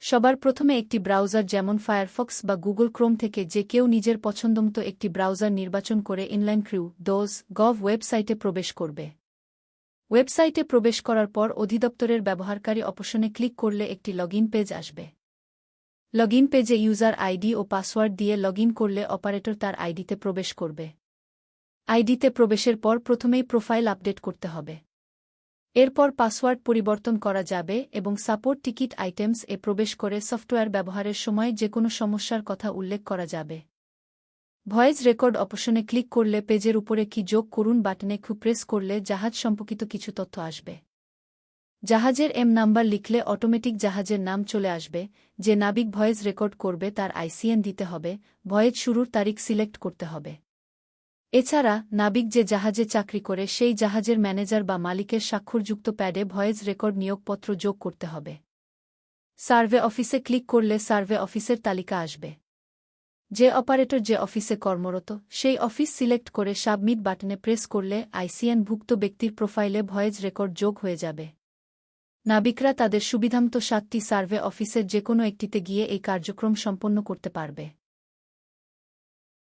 সবার প্রথমে একটি ব্রাউজার যেমন ফায়ারফক্স বা গুগল ক্রোম থেকে যে কেউ নিজের পছন্দমতো একটি ব্রাউজার নির্বাচন করে ইনলাইন ক্রিউ ডোজ গভ ওয়েবসাইটে প্রবেশ করবে। ওয়েবসাইটে প্রবেশ করার পর অধিদপ্তরের ব্যবহারকারী অপশনে ক্লিক করলে একটি লগইন পেজ আসবে। লগইন পেজে ইউজার আইডি ও পাসওয়ার্ড দিয়ে লগইন করলে অপারেটর তার আইডিতে প্রবেশ করবে। আইডিতে প্রবেশের পর প্রথমেই প্রোফাইল আপডেট করতে হবে। এরপর পাসওয়ার্ড পরিবর্তন করা যাবে এবং সাপোর্ট টিকিট আইটেমস এ প্রবেশ করে সফটওয়্যার ব্যবহারের সময় যে কোনো সমস্যার কথা উল্লেখ করা যাবে। ভয়েস রেকর্ড অপশনে ক্লিক করলে পেজের উপরে কি যোগ করুন বাটনে খু প্রেস করলে জাহাজ সম্পর্কিত কিছু তথ্য আসবে। জাহাজের এম নাম্বার লিখলে অটোমেটিক জাহাজের নাম চলে আসবে, যে নাবিক ভয়েস রেকর্ড করবে তার আইসিএন দিতে হবে ভয়েজ শুরুর তারিখ সিলেক্ট করতে হবে। এছাড়া, নাবিক যে জাহাজে চাকরি করে, সেই জাহাজের ম্যানেজার বা মালিকের স্বাক্ষরযুক্ত প্যাডে ভয়েস রেকর্ড নিয়োগপত্র যোগ করতে হবে। সার্ভে অফিসে ক্লিক করলে সার্ভে অফিসের তালিকা আসবে। যে অপারেটর যে অফিসে কর্মরত, সেই অফিস সিলেক্ট করে সাবমিট বাটনে প্রেস করলে আইসিএন ভুক্ত ব্যক্তির প্রোফাইলে ভয়েস রেকর্ড যোগ হয়ে যাবে। নাবিকরা তাদের সুবিধামতো সাতটি সার্ভে অফিসের যে কোনো একটিতে গিয়ে এই কার্যক্রম সম্পন্ন করতে পারবে।